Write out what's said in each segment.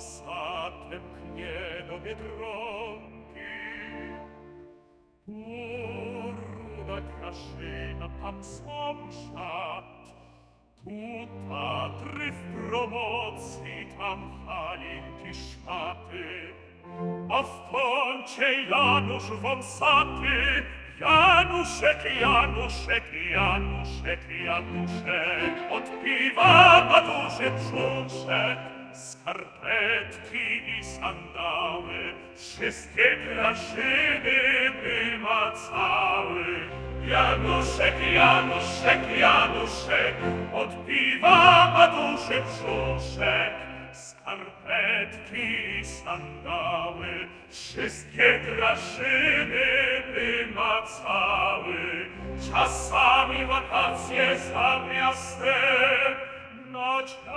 Passatem quieto de tronchi Turda cascena am som shat Tut patri fromozi tam palin kishate Of ponce i lanus vom sati Janus et Janus et Janus et Janus et skarpetki i sandały, wszystkie by wymacały. Januszek, Januszek, Januszek, od piwa ma duży brzuszek. Skarpetki i sandały, wszystkie by wymacały. Czasami wakacje za miastem, noć, noć,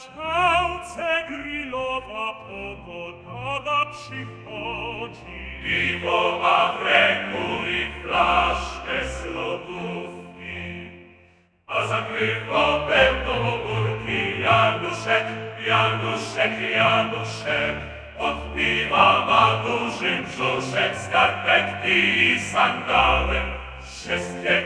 chance grillo va popo da ci oggi vivo i slo buffi a sangue va per to burti a dusche e a dusche e a dusche Und wie war man so